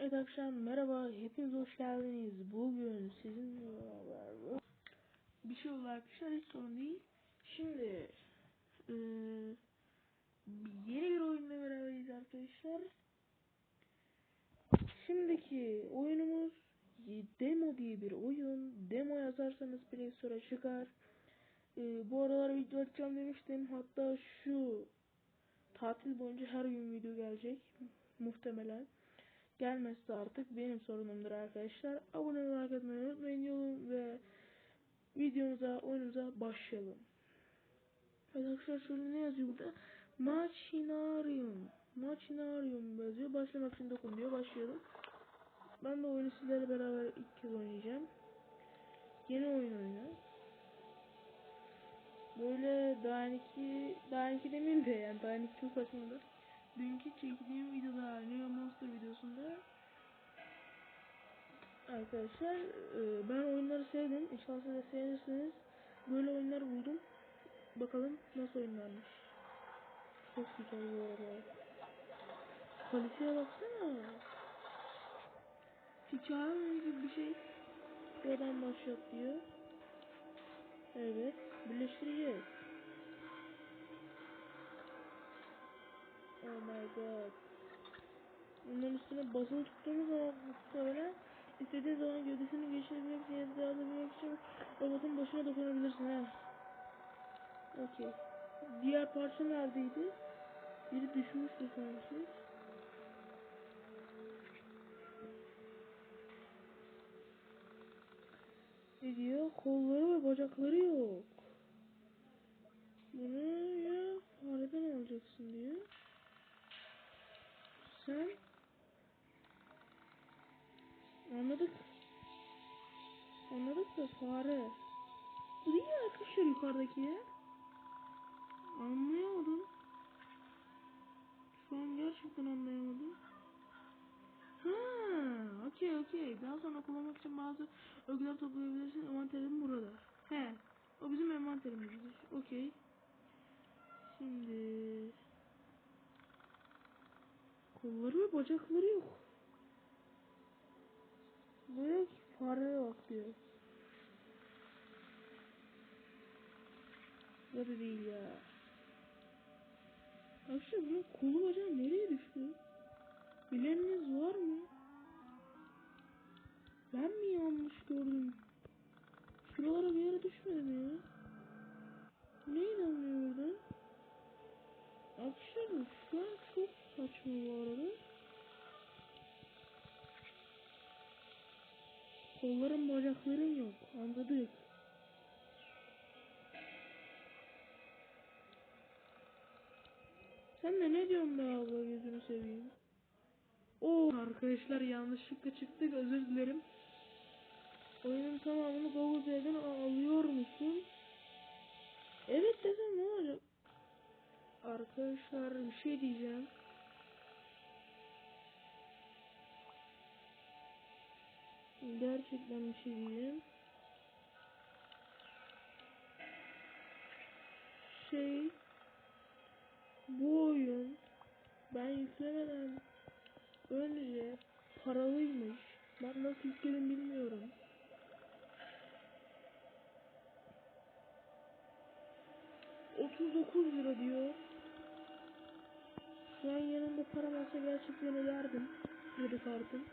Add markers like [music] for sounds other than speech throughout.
Evet akşam merhaba hepiniz hoş geldiniz. Bugün sizinle beraber bir şey oldu arkadaşlar hiç sorun değil. Şimdi eee, yeni bir oyunla beraberiz arkadaşlar. Şimdiki oyunumuz demo diye bir oyun. Demo yazarsanız Play Store'a çıkar. Eee, bu aralar video atacağım demiştim. Hatta şu tatil boyunca her gün video gelecek muhtemelen. Gelmezse artık benim sorunumdur arkadaşlar. Abone olmayı like unutmayın diyorum ve videomuza oyunumuza başlayalım. Arkadaşlar şöyle ne yazıyor burada? Machinarium. Machinarium yazıyor. Başlamak için dokun diyor. Başlayalım. Ben de oyunu sizlerle beraber ilk kez oynayacağım. Yeni oyun oyunu. Böyle Dyniki, Dyniki demeyeyim de yani Dyniki çok saçmadı. Dünkü çektiğim videoda Neo Monster videosunda Arkadaşlar e, ben oyunları sevdim. İnşallah siz de sevinirsiniz. Böyle oyunlar buldum. Bakalım nasıl oyunlarmış. Çok güzel bu arada. Kaliteye baksana. Hikaye gibi bir şey. Buradan başlat diyor. Evet. Birleştireceğiz. Oh my god. Bunların üstüne basılı tuttuğumuz zaman muhtemelen istediğin zaman gövdesini geçirebilmek için ya da alabilmek için robotun başına dokunabilirsin ha. Okey. Diğer parça neredeydi? Biri düşmüştü sanki. Ne diyor? Kolları ve bacakları yok. Bunu ya fareden alacaksın diyor. Sen anladık. Anladık da fare. Bu değil arkadaşlar yukarıdaki ya. Anlayamadım. Şu an gerçekten anlayamadım. Ha, okey okey. Daha sonra kullanmak için bazı ögeler toplayabilirsin. Envanterim burada. He, o bizim envanterimizdir. Okey. Şimdi kolları ve bacakları yok. Böyle fareye bak diyor. Ya değil ya. Arkadaşlar bunun kolu bacağı nereye düştü? Bileniniz var mı? Ben mi yanlış gördüm? Şuralara bir yere düşmedi mi ya? Ne inanmıyor oradan? Arkadaşlar şu an çok saçma bu arada. Kolların bacakların yok. Anladık. Sen de ne diyorsun be abla gözünü seveyim. Oo arkadaşlar yanlışlıkla çıktık özür dilerim. Oyunun tamamını Google Play'den alıyor musun? Evet desem ne olacak? Arkadaşlar bir şey diyeceğim. Gerçekten bir şey diyeceğim. Şey bu oyun ben yüklemeden önce paralıymış. Ben nasıl yükledim bilmiyorum. Dokuz lira diyor. Şu an yanımda param olsa gerçekten öderdim. Kredi kartım.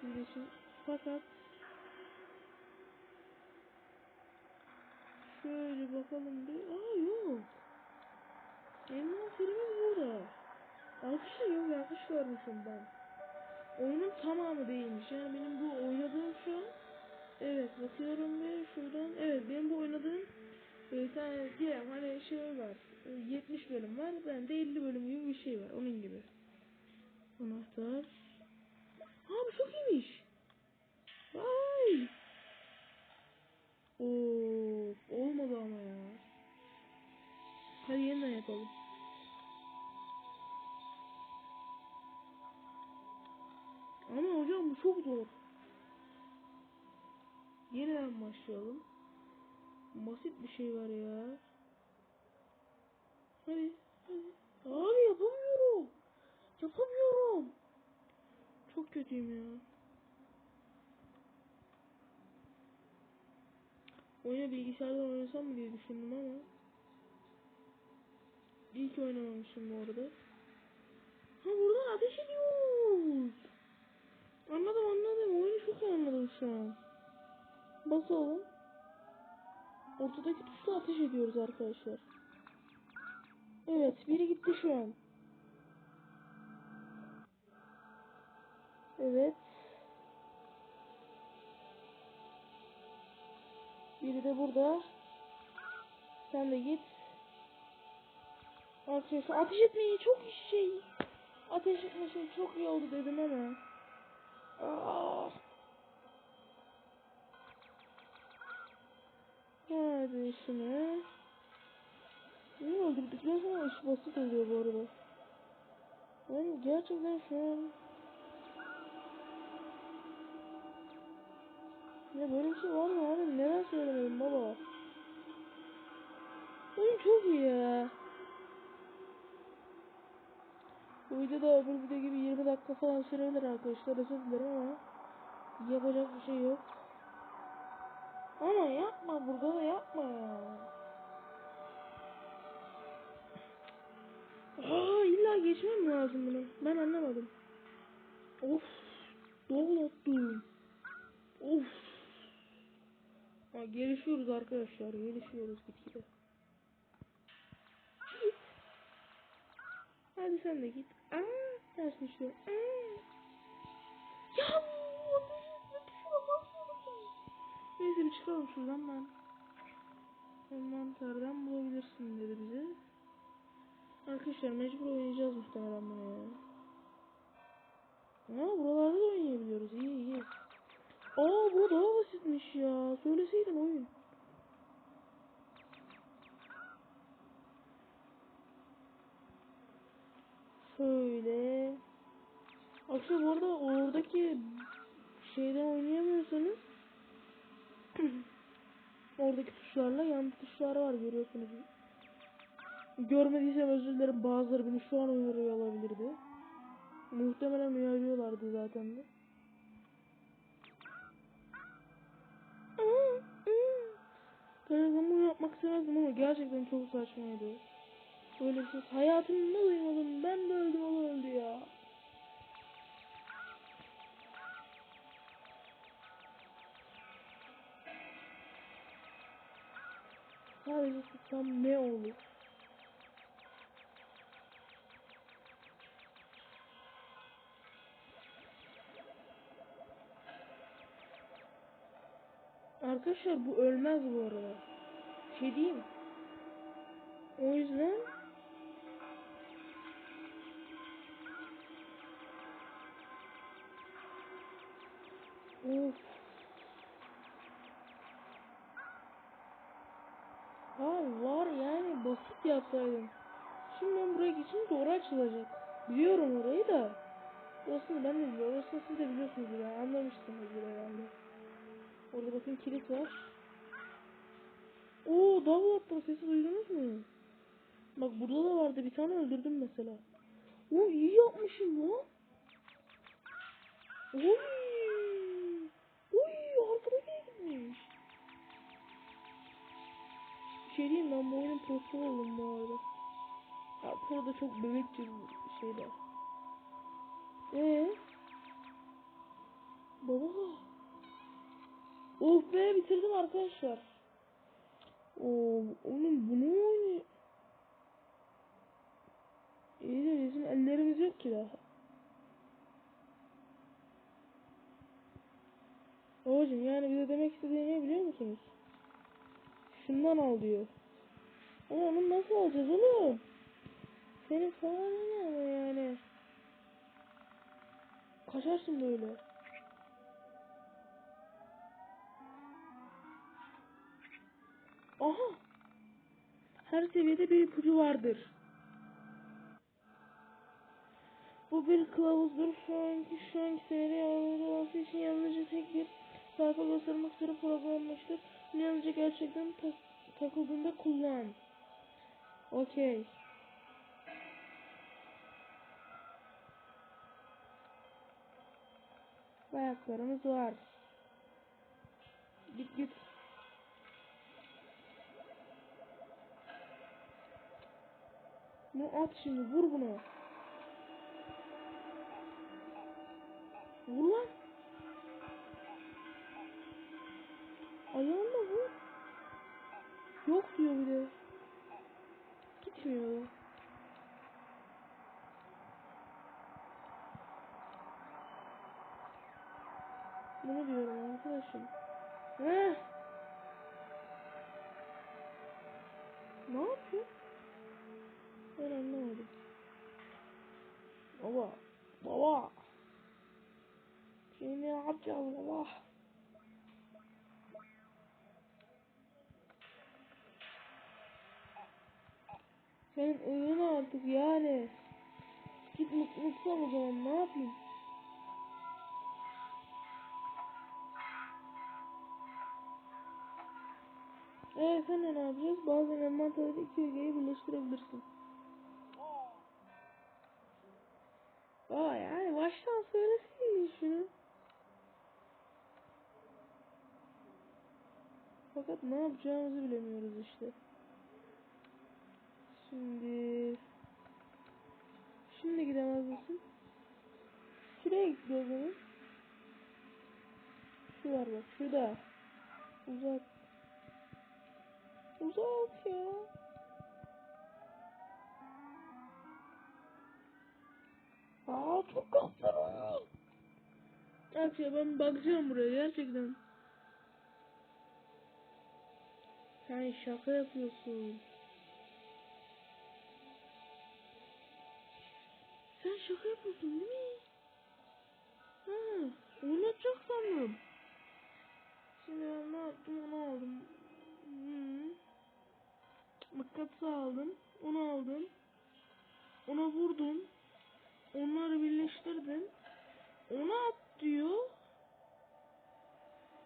Sizin için. Fakat şöyle bakalım bir. Aa yok. Envanterimiz burada. Arkadaşlar yok yanlış görmüşüm ben. Oyunun tamamı değilmiş. Yani benim bu oynadığım şu an Evet bakıyorum ve şuradan evet benim bu oynadığım bir tane diyelim hani şey var e, 70 bölüm var bende 50 bölüm gibi bir şey var onun gibi. Anahtar. Aa bu çok iyiymiş. Ay. Oo, olmadı ama ya. Hadi yeniden yapalım. Ama hocam bu çok zor. Yeniden başlayalım. Basit bir şey var ya. Hadi, hadi. Abi yapamıyorum. Yapamıyorum. Çok kötüyüm ya. Oyunu bilgisayardan oynasam mı diye düşündüm ama. İyi ki oynamamışım bu arada. Ha buradan ateş ediyoruz. Anladım anladım. Oyunu çok anladım şu an. Basalım. Ortadaki tuşla ateş ediyoruz arkadaşlar. Evet biri gitti şu an. Evet. Biri de burada. Sen de git. Arkadaşlar ateş etmeyi çok şey. Ateş etme şey çok iyi oldu dedim ama. Ah. Hadi şunu. Bunu öldürdükten sonra iş basit oluyor bu arada. Ben gerçekten şu an Ya böyle bir şey var mı abi? Neden söylemedim baba? Oyun çok iyi ya. Bu video da öbür video gibi 20 dakika falan sürebilir arkadaşlar. Özür dilerim ama yapacak bir şey yok. Ama yapma burada da yapma ya. Aa illa geçmem lazım bunu. Ben anlamadım. Of. Doğulattım. Of. Ha, gelişiyoruz arkadaşlar. Gelişiyoruz gitgide. Git. Hadi sen de git. Aa, dersin işte. Aa. Ya Neyse bir çıkalım şuradan ben. Envanterden bulabilirsin dedi bize. Arkadaşlar mecbur oynayacağız muhtemelen bunu ya. Ha buralarda da oynayabiliyoruz. İyi iyi. Aa bu daha basitmiş ya. Söyleseydin oyun. Şöyle. Akşam bu arada oradaki şeyden oynayamıyorsanız [clears throat] oradaki tuşlarla yan tuşlar var görüyorsunuz. Görmediysem özür dilerim bazıları beni şu an uyarıyor olabilirdi. Muhtemelen uyarıyorlardı zaten de. Bunu yapmak istemezdim ama gerçekten çok saçmaydı. Böyle bir şey hayatımda duymadım. Ben de öldüm o öldü ya. Sadece tutsam ne olur? Arkadaşlar bu ölmez bu arada. Şey diyeyim. O yüzden Of. Abi var yani basit yapsaydım. Şimdi ben buraya geçince doğru açılacak. Biliyorum orayı da. Orasını ben de biliyorum. Orasını siz de biliyorsunuz ya. Anlamışsınızdır herhalde. Orada bakın kilit var. Oo davul attım sesi duydunuz mu? Bak burada da vardı bir tane öldürdüm mesela. Oo iyi yapmışım lan. Oy. Oy arkada gitmiş. Bir şey diyeyim ben bu oyunun prosu oldum bu arada. Ya burada çok bebekçe şeyler. Ee? Baba. Oh be bitirdim arkadaşlar. Oo, onun bunu? İyi de bizim ellerimiz yok ki daha. Babacım yani bize demek istediği biliyor musunuz? Şundan al diyor. Ama onu nasıl alacağız oğlum? Senin falan ne ama yani? Kaçarsın böyle. Aha. Her seviyede bir ipucu vardır. Bu bir kılavuzdur. Şu anki şu anki yardımcı olması için yalnızca tek bir sayfa göstermek üzere programlanmıştır. Yalnızca gerçekten ta takıldığında kullan. Okey. Ayaklarımız var. Git git. Bunu at şimdi vur bunu. Vur lan. Yapacağız baba? Senin ığın artık yani. Git mutluksal o zaman ne yapayım? Eee sen ne yapacağız? Bazen envanterde iki ögeyi birleştirebilirsin. Aa yani baştan söyleseydin şunu. Fakat ne yapacağımızı bilemiyoruz işte. Şimdi... Şimdi gidemez misin? Şuraya o zaman. Şu var bak şurada. Uzak. Uzak ya. Aa çok kaslarım. Akşam ben bakacağım buraya gerçekten. Sen şaka yapıyorsun. Sen şaka yapıyorsun değil mi? Ha, oynatacak sandım. Şimdi ben ne yaptım onu aldım. Hmm. Mıknatısı aldım. Onu aldım. Ona vurdum. Onları birleştirdim. Onu at diyor.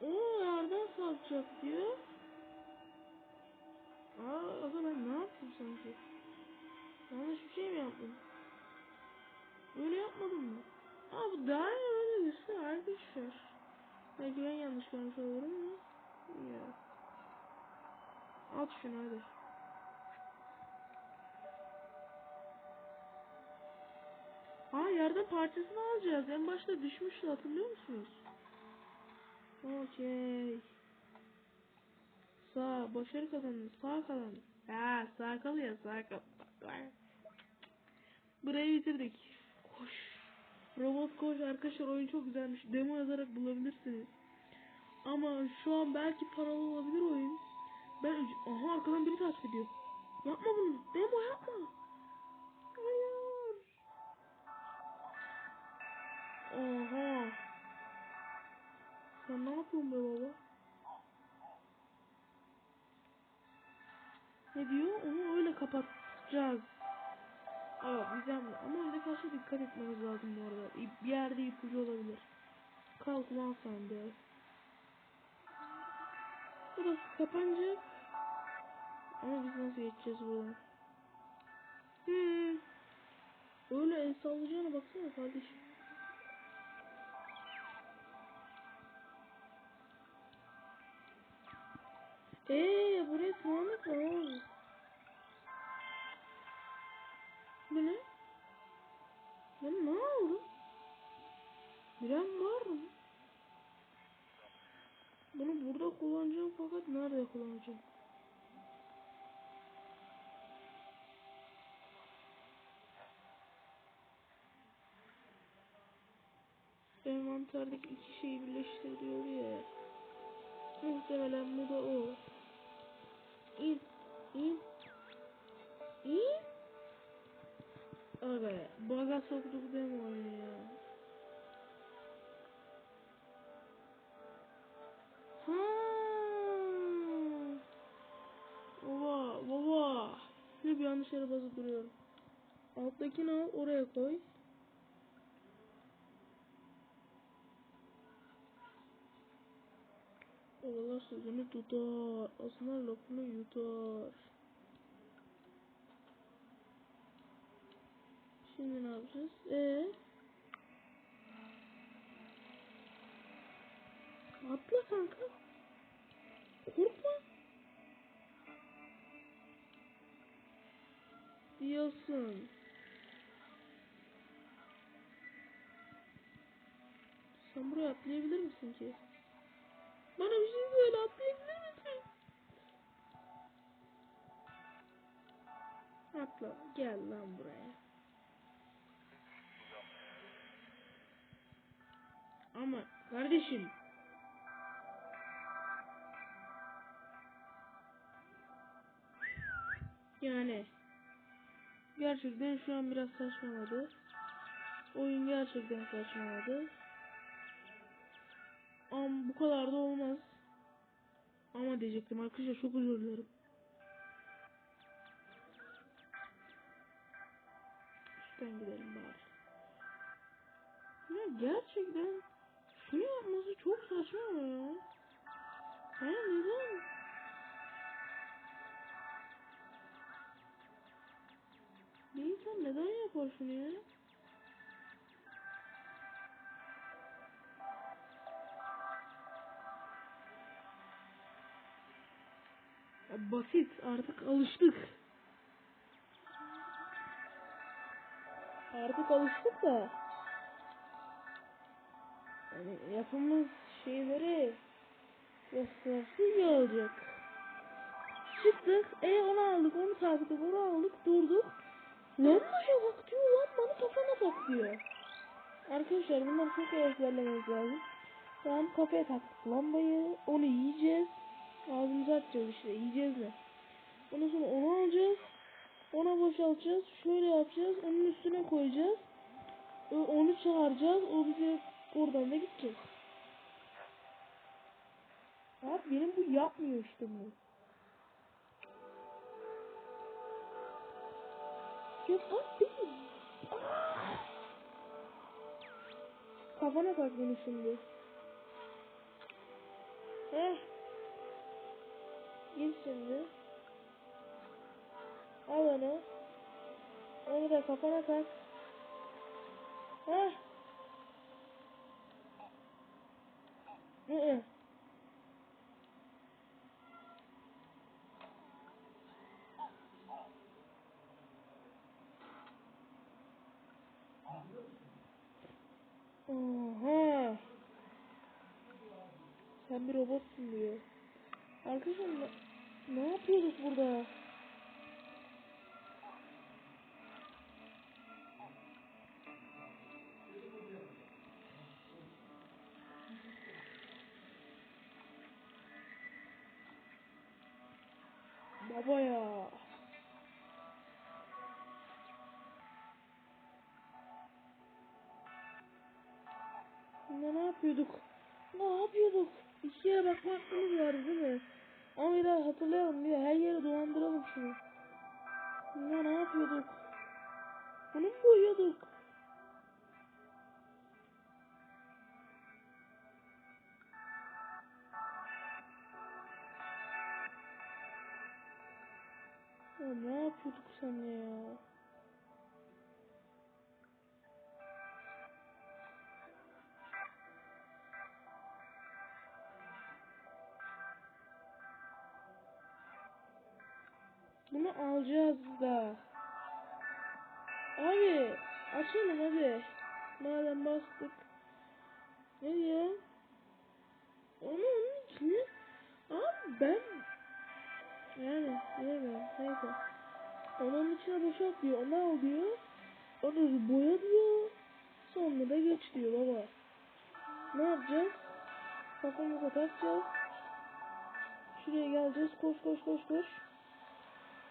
O yerden sarkacak diyor. Aa, aga ben ne yaptım sanki? Yanlış bir şey mi yaptım? Öyle yapmadım mı? Aa bu daha öyle gitsin arkadaşlar. Belki ben yanlış görmüş olurum ama. Ya. At şunu hadi. Aa yerden parçasını alacağız. En başta düşmüştü hatırlıyor musunuz? Okey. Sağ başarı kazandı. Sağ kazandı. Ha sağ kalıyor sağ kalıyor. Burayı bitirdik. Koş. Robot koş arkadaşlar oyun çok güzelmiş. Demo yazarak bulabilirsiniz. Ama şu an belki paralı olabilir oyun. Ben aha arkadan biri takip ediyor. Yapma bunu. Demo yapma. Hayır. Oha. Sen ne yapıyorsun be baba? Ne diyor? Onu öyle kapatacağız. Aa gizemli. Ama öyle karşı dikkat etmemiz lazım bu arada. Bir yerde ipucu olabilir. Kalk lan sen de. Burası kapanacak. Ama biz nasıl geçeceğiz buradan? Hmm. Öyle el sallayacağına baksana kardeşim. Eee buraya tırmandık mı oğlum? Bu ne? Ben ne oldu? Bilen var mı? Bunu burada kullanacağım fakat nerede kullanacağım? Envanterdeki iki şeyi birleştir diyor ya. Muhtemelen bu da o. İn, in, in. Aga, baga soktuk deme oyunu ya. Ha. Baba, baba. Hep yanlış yere basıp duruyorum. Alttakini al, oraya koy. Oğlan sözünü tutar. Aslında lafını yutar. Şimdi ne yapacağız? Ee? Atla kanka. Korkma. Diyorsun. Sen buraya atlayabilir misin ki? Bana bir şey söyle atlayabilir misin? Atla gel lan buraya. Ama kardeşim yani gerçekten şu an biraz saçmaladı. Oyun gerçekten saçmaladı. Ama bu kadar da olmaz. Ama diyecektim arkadaşlar çok özür dilerim. Üstten gidelim bari. Ya gerçekten şunu yapması çok saçma ya. Ha neden? Bir insan neden yapar şunu ya? Basit artık alıştık. Artık alıştık da. Yani yapımız şeyleri göstersiz olacak. Çıktık, e onu aldık, onu taktık, onu aldık, durduk. Lan başa bak diyor lan bana kafana bak diyor. Arkadaşlar bunları çok ezberlememiz lazım. Tamam kafaya taktık lambayı, onu yiyeceğiz. Ağzımıza atacağız işte, yiyeceğiz ne? Ondan sonra onu alacağız. Ona boşaltacağız. Şöyle yapacağız. Onun üstüne koyacağız. Onu çağıracağız. O bize oradan da gidecek. Abi benim bu yapmıyor işte bunu. Yok abi. Kafana tak beni şimdi. Heh. Git şimdi. Al onu. Onu da kafana tak. Heh. Hı -hı. Oha. Sen bir robotsun diyor. Arkadaşlar ne, ne yapıyoruz burada? Daha hatırlayalım daha her yere dolandıralım şunu. Ne, ne yapıyorduk? Bunu mu boyuyorduk? Ya ne yapıyorduk sen ya? Alacağız da. Abi açalım hadi. Madem bastık. Ne diyor? Onu onun içine. Abi ben yani bilemem neyse. Onun içine boşalt diyor. Onu al diyor. Onu boya diyor. Sonra da geç diyor baba. Ne yapacağız? Kafamıza takacağız. Şuraya geleceğiz. Koş koş koş koş.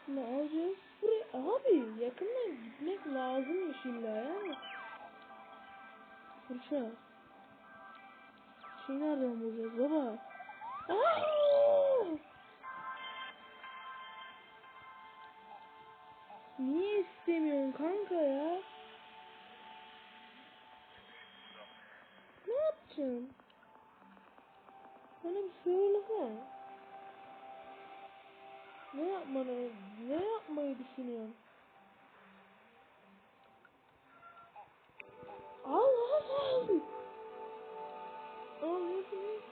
Ne alacağız? Buraya abi yakından gitmek lazımmış illa ya. Fırça. Şey nereden bulacağız baba? Niye istemiyorsun kanka ya? Ne yapacaksın? Bana bir söylesene. Ne yapmanı, ne yapmayı düşünüyorsun? Allah Allah. Allah'ım.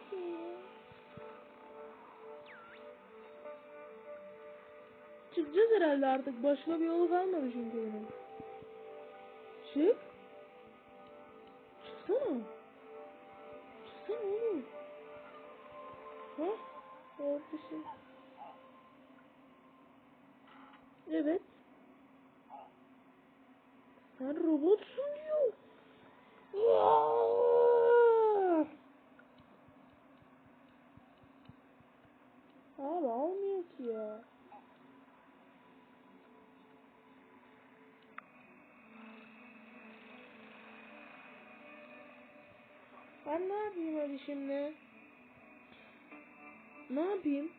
Çıkacağız herhalde artık. Başka bir yolu kalmadı çünkü benim. Çık. Şimdi? Ne yapayım?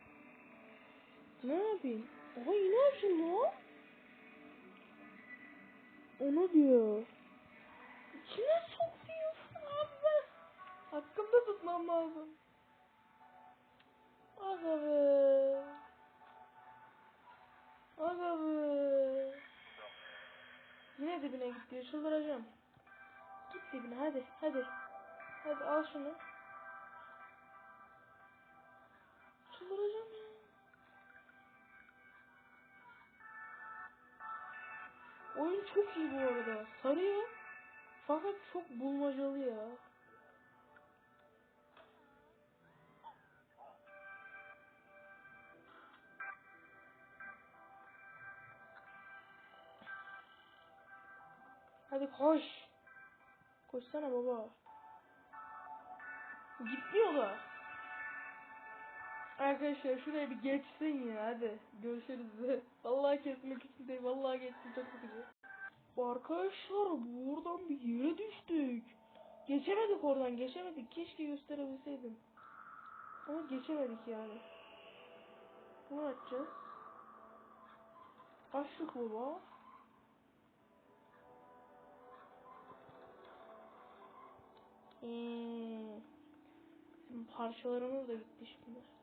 Ne yapayım? Aha yine açıldı o. Onu diyor. İçine sokuyorsun abi. Hakkımda tutmam lazım. Aga be. Aga be. Yine dibine gitti. Çıldıracağım. Git dibine hadi hadi. Hadi al şunu. Çıldıracağım ya. Oyun çok iyi bu arada. Sarıyor. Fakat çok bulmacalı ya. Hadi koş. Koşsana baba. Gitmiyor da. Arkadaşlar şuraya bir geçsin ya hadi. Görüşürüz. [laughs] Vallahi kesmek için. Vallahi geçsin çok sıkıcı. Arkadaşlar buradan bir yere düştük. Geçemedik oradan geçemedik. Keşke gösterebilseydim. Ama geçemedik yani. Bunu açacağız. Açtık baba. Hmm. Parçalarımız da gitti şimdi.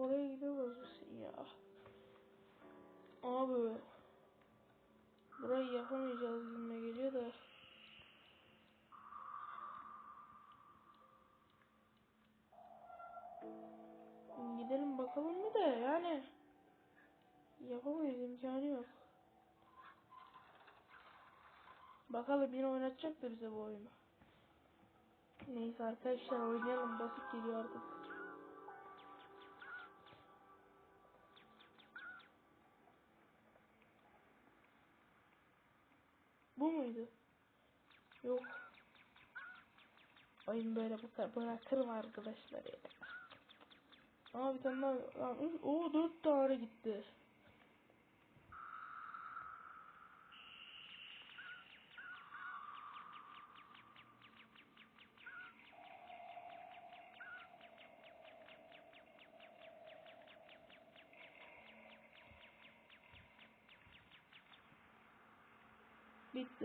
Oraya gidemez misin ya? Abi. Burayı yapamayacağız gibime geliyor da. Gidelim bakalım bir de yani. Yapamayız imkanı yok. Bakalım yine oynatacak da bize bu oyunu. Neyse arkadaşlar oynayalım basit geliyor artık. Muydu? Yok. Oyun böyle bırakırım arkadaşlar ya. Aa bir tane daha. Oo dört tane gitti.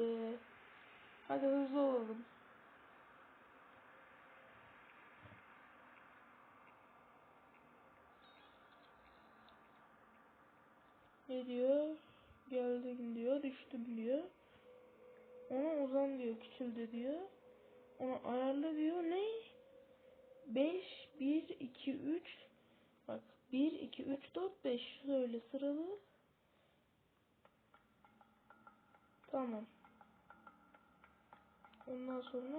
Bitti. Hadi hızlı olalım. Ne diyor? Geldin diyor, düştüm diyor. Ona uzan diyor, küçüldü diyor. Ona ayarla diyor. Ne? 5, 1, 2, 3. Bak 1, 2, 3, 4, 5. Şöyle sıralı. Tamam. Ondan sonra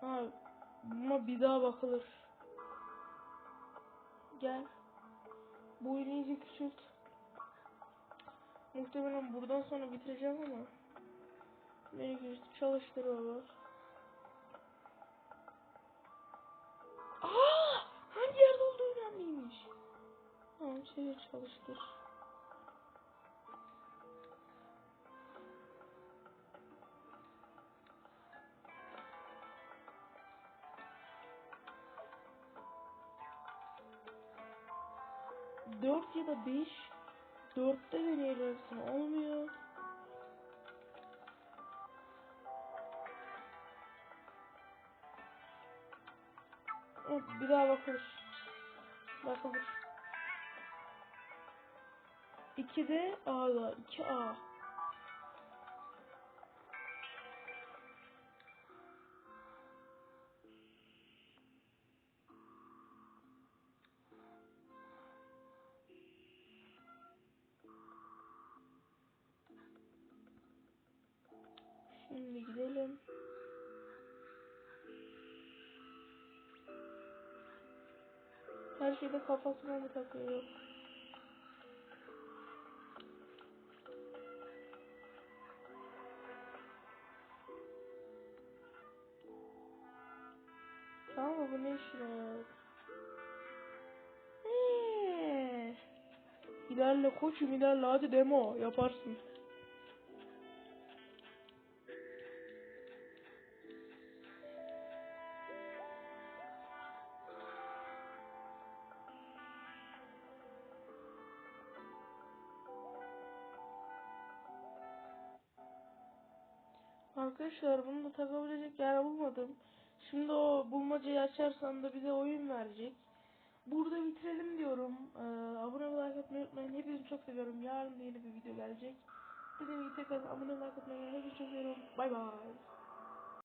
ha buna bir daha bakılır. Gel. Bu iyice küçült. Muhtemelen buradan sonra bitireceğim ama. Beni geçti çalıştır baba. Aa! Hangi yerde olduğu önemliymiş. Tamam çevir çalıştır. 4 ya da 5 4'te veriyor olmuyor. Evet, bir daha bakılır. Bakılır. 2'de A'da 2A. Takıyor? Tamam mı? Bu ne yarar? Eee. İlerle koçum ilerle hadi demo yaparsın. Arkadaşlar bunu da takabilecek yer bulmadım. Şimdi o bulmacayı açarsan da bize oyun verecek. Burada bitirelim diyorum. Ee, abone olmayı like atmayı unutmayın. Hepinizi çok seviyorum. Yarın yeni bir video gelecek. Dediğim gibi tekrar abone olmayı like atmayı unutmayın. Hepinizi çok seviyorum. Bay bay.